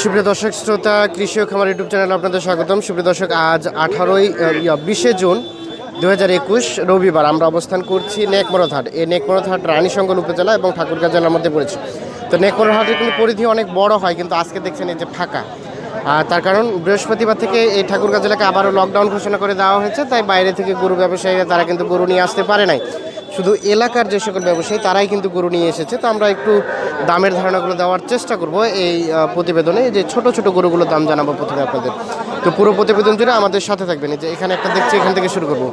সুপ্রিয় দর্শক, শ্রোতা, কৃষি ও খামার ইউটিউব চ্যানেলে আপনাদের স্বাগতম। সুপ্রিয় দর্শক, আজ আঠারোই বিশে জুন দু হাজার একুশ, রবিবার আমরা অবস্থান করছি নেকমরদ হাট এই নেকমরদ হাট রানীশঙ্গল উপজেলা এবং ঠাকুরগাঁ জেলার মধ্যে পড়েছে। তো নেকমরদ হাটের কিন্তু পরিধি অনেক বড় হয়, কিন্তু আজকে দেখছেন এই যে ফাঁকা। আর তার কারণ, বৃহস্পতিবার থেকে এই ঠাকুরগাঁ জেলাকে আবারও লকডাউন ঘোষণা করে দেওয়া হয়েছে, তাই বাইরে থেকে গরু ব্যবসায়ীরা তারা কিন্তু গরু নিয়ে আসতে পারে নাই। শুধু এলাকার যে সকল ব্যবসায়ী তারাই কিন্তু গরু নিয়ে এসেছে। তো আমরা একটু দামের ধারণাগুলো দেওয়ার চেষ্টা করব এই প্রতিবেদনে যে ছোট ছোট গরুগুলোর দাম জানাব প্রথমে আপনাদের। তো পুরো প্রতিবেদন জুড়ে আমাদের সাথে থাকবেন। যে এখানে একটা দেখছি এখান থেকে শুরু করব।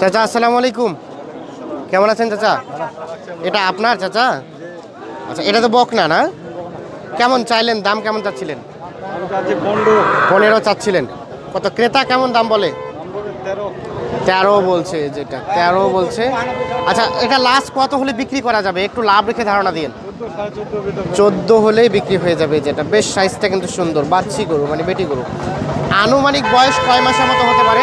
চাচা আসসালামু আলাইকুম। কেমন আছেন চাচা? এটা আপনার চাচা? আচ্ছা এটা তো বক না? না কেমন চাইলেন? দাম কেমন চাচ্ছিলেন? পনেরো চাচ্ছিলেন। কত? ক্রেতা কেমন দাম বলে? তেরো বলছে যেটা, তেরো বলছে। আচ্ছা এটা লাস্ট কত হলে বিক্রি করা যাবে? একটু লাভ রেখে ধারণা দিন চোদ্দ হলেই বিক্রি হয়ে যাবে যেটা। বেশ সাইজটা কিন্তু সুন্দর। বাচ্চি গরু মানে বেটি গরু। আনুমানিক বয়স কয় মাসের মতো হতে পারে?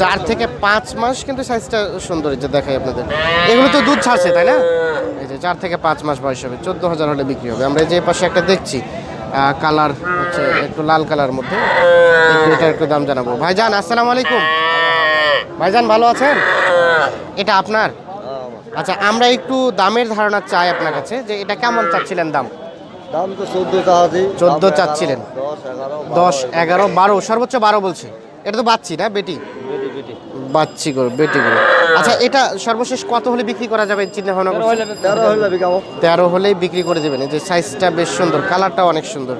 চার থেকে পাঁচ মাস কিন্তু সাইজটা সুন্দর যে দেখাই আপনাদের। এগুলো তো দুধ ছাড়ছে, তাই না? এই যে চার থেকে পাঁচ মাস বয়স হবে। চোদ্দ হাজার হলে বিক্রি হবে। আমরা যে পাশে একটা দেখছি কালার হচ্ছে একটু লাল কালার মধ্যে। একটু এটার একটু দাম জানাব। ভাইজান আসসালামু আলাইকুম। ভাইজান ভালো আছেন? এটা আপনার? আচ্ছা আমরা একটু দামের ধারণা চাই আপনার কাছে যে এটা কেমন চাচ্ছিলেন দাম? দাম তো চোদ্দ চাচ্ছি। 14 চাচ্ছিলেন। দশ এগারো বারো। সর্বোচ্চ বারো বলছে। এটা তো বাচ্চি না বেটি? বাচ্চি গরু বেটি গরু। আচ্ছা এটা সর্বশেষ কত হলে বিক্রি করা যাবে চিন্তা ভাবনা তেরো হলেই বিক্রি করে দেবেন। এই যে সাইজটা বেশ সুন্দর কালারটাও অনেক সুন্দর।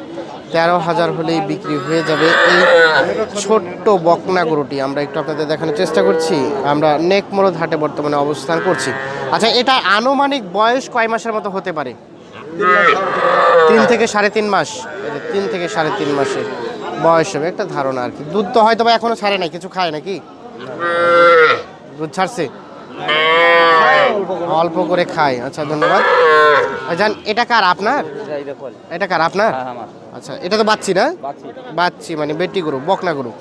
তেরো হাজার হলেই বিক্রি হয়ে যাবে। এই ছোট্ট বকনা গরুটি আমরা একটু আপনাদের দেখানোর চেষ্টা করছি। আমরা নেক মোড়দ হাটে বর্তমানে অবস্থান করছি। আচ্ছা এটা আনুমানিক বয়স কয় মাসের মতো হতে পারে? তিন থেকে সাড়ে তিন মাস। তিন থেকে সাড়ে তিন মাসের বয়স হবে। একটা ধারণা আর কি। দুধ তো হয়তো বা এখনও ছাড়ে নাই, কিছু খায় নাকি? দুধ ছাড়ছে? অল্প করে খায় আচ্ছা ধন্যবাদ। জান এটা কার আপনার? এটা কার আপনার? আচ্ছা এটা তো বাচ্চি না? বাচ্চি। মানে বেটি গরু বকনা গরু।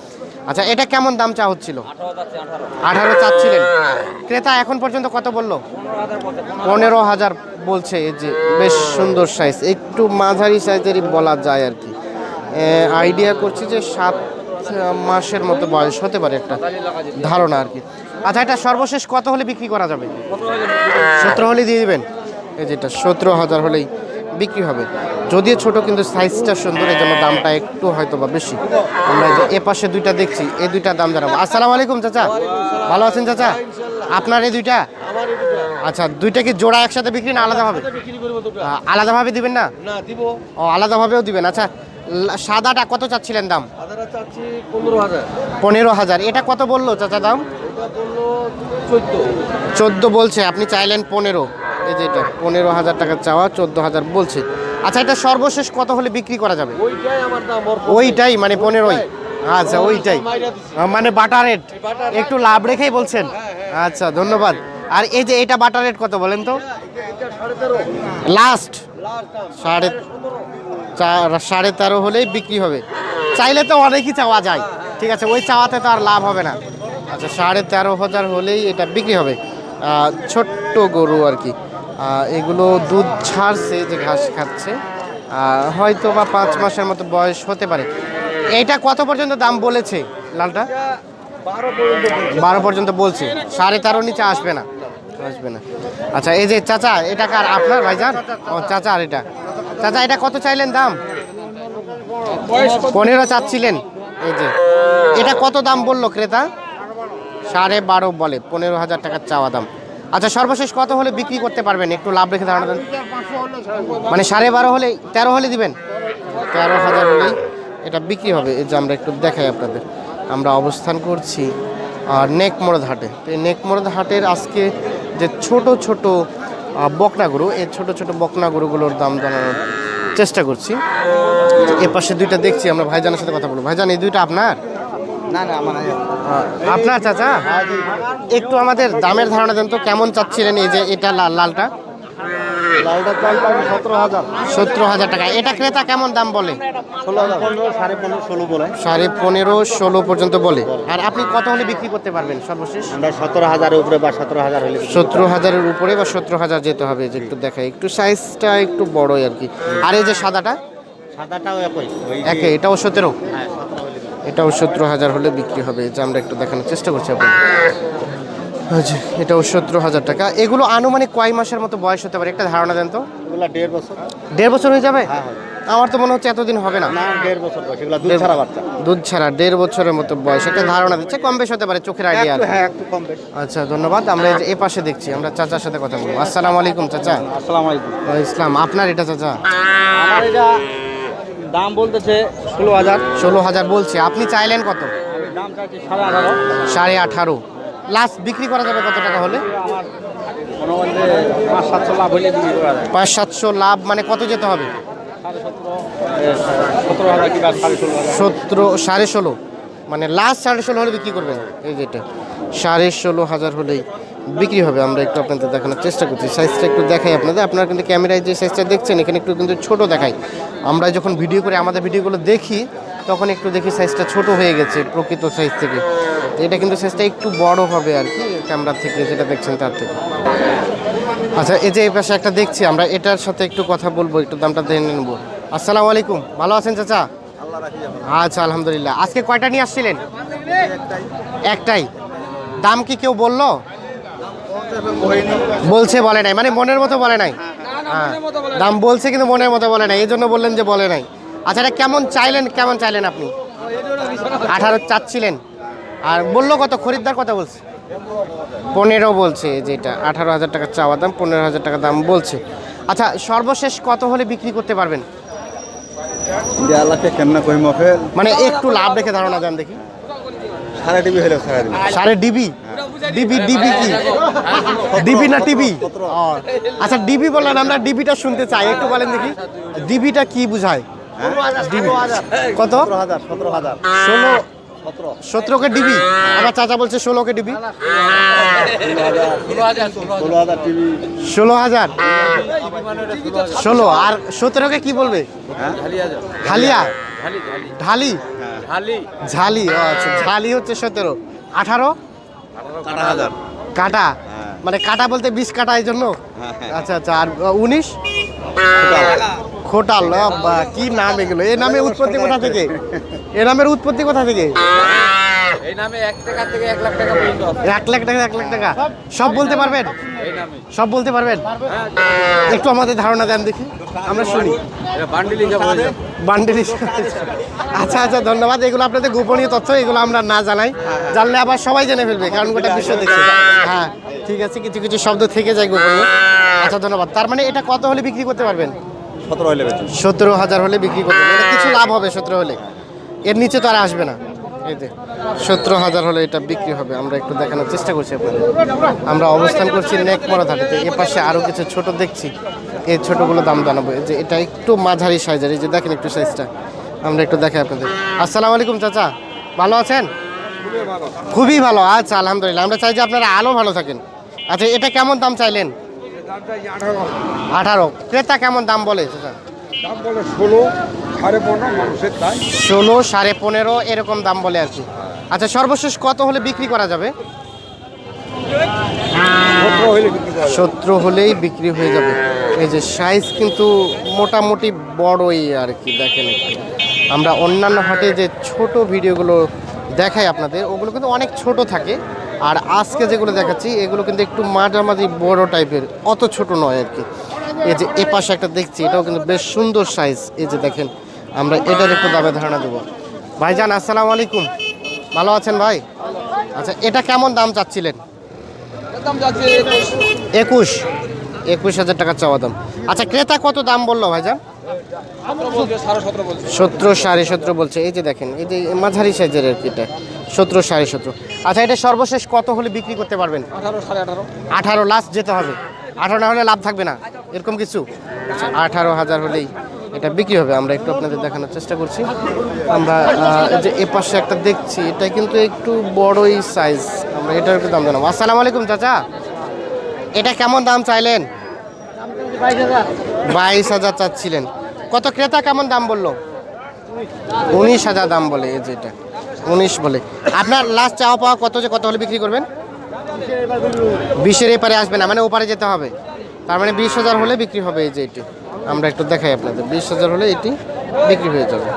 আচ্ছা এটা কেমন দাম চা হচ্ছিল? আঠারো চাচ্ছিলেন। ক্রেতা এখন পর্যন্ত কত বলল? পনেরো হাজার বলছে এই যে বেশ সুন্দর সাইজ একটু মাঝারি সাইজেরই বলা যায় আর কি। আইডিয়া করছি যে সাত মাসের মতো বয়স হতে পারে একটা ধারণা আর কি। আচ্ছা এটা সর্বশেষ কত হলে বিক্রি করা যাবে? সতেরো হলে দিয়ে দেবেন। এই যেটা সতেরো হাজার হলেই বিক্রি হবে। যদিও ছোট কিন্তু সাইজটা সুন্দর এই জন্য দামটা একটু হয়তো বা বেশি। আমরা যে এ পাশে দুইটা দেখছি এই দুইটা দাম জানাব। আসসালামু আলাইকুম চাচা। ভালো আছেন চাচা? আপনার এই দুইটা? আচ্ছা দুইটা কি জোড়া একসাথে বিক্রি না আলাদাভাবে? আলাদাভাবে দিবেন না? ও আলাদাভাবেও দিবেন। আচ্ছা সাদাটা কত চাচ্ছিলেন দাম? পনেরো হাজার। এটা কত বলল চাচা দাম? চোদ্দ। বলছে আপনি চাইলেন পনেরো। এই যে এটা পনেরো হাজার টাকা চাওয়া চোদ্দ হাজার বলছে। আচ্ছা এটা সর্বশেষ কত হলে বিক্রি করা যাবে? ওইটাই মানে পনেরোই। আচ্ছা ওইটাই। মানে বাটার রেট। একটু লাভ রেখেই বলছেন? আচ্ছা ধন্যবাদ। আর এই যে এটা বাটার রেট কত বলেন তো? লাস্ট। লাস্ট সাড়ে সাড়ে তেরো হলেই বিক্রি হবে। চাইলে তো অনেকই চাওয়া যায়। ঠিক আছে ওই চাওয়াতে তো আর লাভ হবে না। আচ্ছা সাড়ে তেরো হাজার হলেই এটা বিক্রি হবে। ছোট্ট গরু আর কি। এগুলো দুধ ছাড়ছে যে ঘাস খাচ্ছে। হয়তো বা পাঁচ মাসের মতো বয়স হতে পারে। এটা কত পর্যন্ত দাম বলেছে লালটা? বারো পর্যন্ত বলছে। সাড়ে তেরো নিচে আসবে না। আসবে না। আচ্ছা এই যে চাচা এটা কার? আপনার ভাইজান? ও চাচা আর এটা। চাচা এটা কত চাইলেন দাম? পনেরো চাচ্ছিলেন। এই যে। এটা কত দাম বলল ক্রেতা? সাড়ে বারো বলে পনেরো হাজার টাকার চাওয়া দাম। আচ্ছা সর্বশেষ কত হলে বিক্রি করতে পারবেন? একটু লাভ রেখে ধারণা দেন। মানে সাড়ে বারো হলে তেরো হলে দিবেন? তেরো হাজার হলেই এটা বিক্রি হবে। এই যে আমরা একটু দেখাই আপনাদের। আমরা অবস্থান করছি আর নেক মোড়দ হাটে। তো এই নেক মোড়দ হাটের আজকে যে ছোট ছোট আহ, বকনা গরু এই ছোট ছোট বকনা গরুগুলোর দাম জানানোর চেষ্টা করছি। এ পাশে দুইটা দেখছি আমরা ভাইজানের সাথে কথা বলব। ভাইজান এই দুইটা আপনার? না না আমার আপনার চাচা? একটু আমাদের দামের ধারণা দেন তো কেমন চাচ্ছিলেন এই যে এটা লাল লালটা? সতেরো হাজার। সতেরো হাজার টাকা। এটা ক্রেতা কেমন দাম বলে? ষোলো হাজার। সাড়ে পনেরো ষোলো বলে। সাড়ে পনেরো ষোলো পর্যন্ত বলে। আর আপনি কত হলে বিক্রি করতে পারবেন সর্বশেষ? সতেরো হাজারের উপরে বা সতেরো হাজার হলে সতেরো হাজারের উপরে বা সতেরো হাজার যেতে হবে যে একটু দেখাই। একটু সাইজটা একটু বড়ই আর কি। আর এই যে সাদাটা? সাদাটাও একই। একে এটাও সতেরো? হ্যাঁ এটাও সতেরো হাজার হলে বিক্রি হবে। যে আমরা একটু দেখানোর চেষ্টা করছি আপনাকে আচ্ছা এটাও সতেরো হাজার টাকা। এগুলো আনুমানিক কয় মাসের মতো বয়স হতে পারে? একটা ধারণা দেন তো। দেড় বছর। দেড় বছর হয়ে যাবে? হ্যাঁ আমার তো মনে হচ্ছে এতদিন হবে না। না দেড় বছর বয়স। এগুলা দুধ ছাড়া বাচ্চা। দুধ ছাড়া দেড় বছরের মতো বয়স। একটা ধারণা দিচ্ছে কম বেশ হতে পারে চোখের আইডিয়া একটু হ্যাঁ একটু কম বেশ। আচ্ছা ধন্যবাদ। আমরা এই এ পাশে দেখছি আমরা চাচার সাথে কথা বলব। আসসালামু আলাইকুম চাচা। আসসালামু আলাইকুম। ইসলাম আপনার এটা চাচা? আমার এটা দাম বলতেছে ষোলো হাজার। ষোলো হাজার বলছে। আপনি চাইলেন কত? দাম চাইছি সাড়ে আঠারো। সাড়ে আঠারো। লাস্ট বিক্রি করা যাবে কত টাকা হলে? পাঁচ সাতশো লাভ মানে কত যেতে হবে? সতেরো সাড়ে ষোলো। মানে লাস্ট সাড়ে ষোলো হলে বিক্রি করবেন। এই যেটা সাড়ে ষোলো হাজার হলেই। বিক্রি হবে, আমরা একটু আপনাদের দেখানোর চেষ্টা করছি। সাইজটা একটু দেখাই আপনাদের। আপনারা কিন্তু ক্যামেরায় যে সাইজটা দেখছেন, এখানে একটু কিন্তু ছোট দেখাই। আমরা যখন ভিডিও করে, আমাদের ভিডিওগুলো দেখি, তখন একটু দেখি সাইজটা ছোট হয়ে গেছে প্রকৃত সাইজ থেকে। এটা কিন্তু সাইজটা একটু বড় হবে আর কি, ক্যামেরা থেকে যেটা দেখছেন তার থেকে। আচ্ছা এই যে এই পাশে একটা দেখছি, আমরা এটার সাথে একটু কথা বলব, একটু দামটা দেখে নেব। আসসালামু আলাইকুম, ভালো আছেন চাচা? আচ্ছা আলহামদুলিল্লাহ। আজকে কয়টা নিয়ে আসছিলেন? একটাই। দাম কি কেউ বলল? বলছে বলে নাই মানে মনের মতো বলে নাই। হ্যাঁ দাম বলছে কিন্তু মনের মতো বলে নাই এই জন্য বললেন যে বলে নাই। আচ্ছা এটা কেমন চাইলেন কেমন চাইলেন আপনি? আঠারো চাচ্ছিলেন আর বলল কত খরিদ্দার কথা বলছে? পনেরো বলছে যেটা আঠারো হাজার টাকা চাওয়া দাম পনেরো হাজার টাকা দাম বলছে। আচ্ছা সর্বশেষ কত হলে বিক্রি করতে পারবেন? মানে একটু লাভ রেখে ধারণা দেন দেখি। সাড়ে ডিবি হলে সাড়ে ডিবি? ডিবি ডিবি কি? ডিবি না টিভি আচ্ছা ডিবি বললেন আমরা ডিবিটা শুনতে চাই একটু বলেন দেখি। ডিবিটা কি বুঝায়? কত? ষোলো সতেরো। সতেরোকে ডিবি? আমার চাচা বলছে ষোলোকে ডিবি। ষোলো হাজার। টিভি ষোলো হাজার। ষোলো আর সতেরোকে কি বলবে? হালিয়া ঢালি ঝালি। আচ্ছা ঝালি হচ্ছে সতেরো। আঠারো? কাটা কাটা? হ্যাঁ। মানে কাটা বলতে বিষ কাটা এই জন্য? হ্যাঁ। আচ্ছা আচ্ছা আর উনিশ? খোটাল। কি নাম এগুলো? এ নামে উৎপত্তি কোথা থেকে? এ নামের উৎপত্তি কোথা থেকে? এই নামে এক টাকা থেকে এক লাখ টাকা পর্যন্ত আছে। এক লাখ টাকা এক লাখ টাকা। সব বলতে পারবেন? এই নামে। সব বলতে পারবেন? একটু আমাদের ধারণা দেন দেখি। আমরা শুনি। এটা বান্ডিল হয়ে। বান্ডেল আচ্ছা আচ্ছা ধন্যবাদ। এগুলো আপনাদের গোপনীয় তথ্য এগুলো আমরা না জানাই। জানলে আবার সবাই জেনে ফেলবে কারণ গোটা বিশ্ব দেখছে। হ্যাঁ ঠিক আছে কিছু কিছু শব্দ থেকে যায় গোপনীয়। আচ্ছা ধন্যবাদ। তার মানে এটা কত হলে বিক্রি করতে পারবেন? সতেরো হলে সতেরো হাজার হলে বিক্রি করতে পারবেন এটা কিছু লাভ হবে সতেরো হলে। এর নিচে তো আর আসবে না। এই যে সতেরো হাজার হলে এটা বিক্রি হবে আমরা একটু দেখানোর চেষ্টা করছি আপনাদের। আমরা অবস্থান করছি নেকমরা ঘাটিতে এ পাশে আরও কিছু ছোট দেখছি এই ছোটগুলো দাম জানাব। যে এটা একটু মাঝারি সাইজের এই যে দেখেন একটু সাইজটা আমরা একটু দেখাই আপনাদের। আসসালামু আলাইকুম চাচা ভালো আছেন? খুবই ভালো আচ্ছা আলহামদুলিল্লাহ। আমরা চাই যে আপনারা আলো ভালো থাকেন। আচ্ছা এটা কেমন দাম চাইলেন? আঠারো। ক্রেতা কেমন দাম বলে চাচা? দাম বলে ষোলো। সাড়ে পনেরো মানুষের তাই ষোলো সাড়ে পনেরো এরকম দাম বলে আর কি। আচ্ছা সর্বশেষ কত হলে বিক্রি করা যাবে। সতেরো হলেই বিক্রি হয়ে যাবে। এই যে সাইজ কিন্তু মোটামুটি বড়ই আর কি দেখেন আমরা অন্যান্য হাটে যে ছোট ভিডিওগুলো দেখাই আপনাদের ওগুলো কিন্তু অনেক ছোট থাকে। আর আজকে যেগুলো দেখাচ্ছি এগুলো কিন্তু একটু মাঝামাঝি বড় টাইপের অত ছোট নয় আর কি। এই যে এ পাশে একটা দেখছি এটাও কিন্তু বেশ সুন্দর সাইজ এই যে দেখেন আমরা এটার একটু দামে ধারণা দেবো। ভাইজান আসসালামু আলাইকুম। ভালো আছেন ভাই? আচ্ছা এটা কেমন দাম চাচ্ছিলেন? একুশ। একুশ হাজার টাকা চাওয়া দাম। আচ্ছা ক্রেতা কত দাম বলল ভাইজান? সতেরো সাড়ে সতেরো বলছে। এই যে দেখেন এই যে মাঝারি সাইজের আর কি এটা। সতেরো সাড়ে সতেরো। আচ্ছা এটা সর্বশেষ কত হলে বিক্রি করতে পারবেন? আঠারো লাস্ট যেতে হবে। আঠারো না হলে লাভ থাকবে না এরকম কিছু? আচ্ছা আঠারো হাজার হলেই এটা বিক্রি হবে। আমরা একটু আপনাদের দেখানোর চেষ্টা করছি। আমরা যে এ পাশে একটা দেখছি, এটা কিন্তু একটু বড়ই সাইজ আমরা এটার একটু দাম জানাব। আসসালামু আলাইকুম, চাচা। এটা কেমন দাম চাইলেন? বাইশ হাজার চাচ্ছিলেন। কত ক্রেতা কেমন দাম বলল? উনিশ হাজার দাম বলে, এই যে এটা। উনিশ বলে। আপনার লাস্ট চাওয়া পাওয়া কত যে কত হলে বিক্রি করবেন? বিশের এপারে আসবে না মানে ওপারে যেতে হবে। তার মানে বিশ হাজার হলে বিক্রি হবে এই যে এটি। আমরা একটু দেখাই আপনাদের। বিশ হাজার হলে এটি বিক্রি হয়ে যাবে।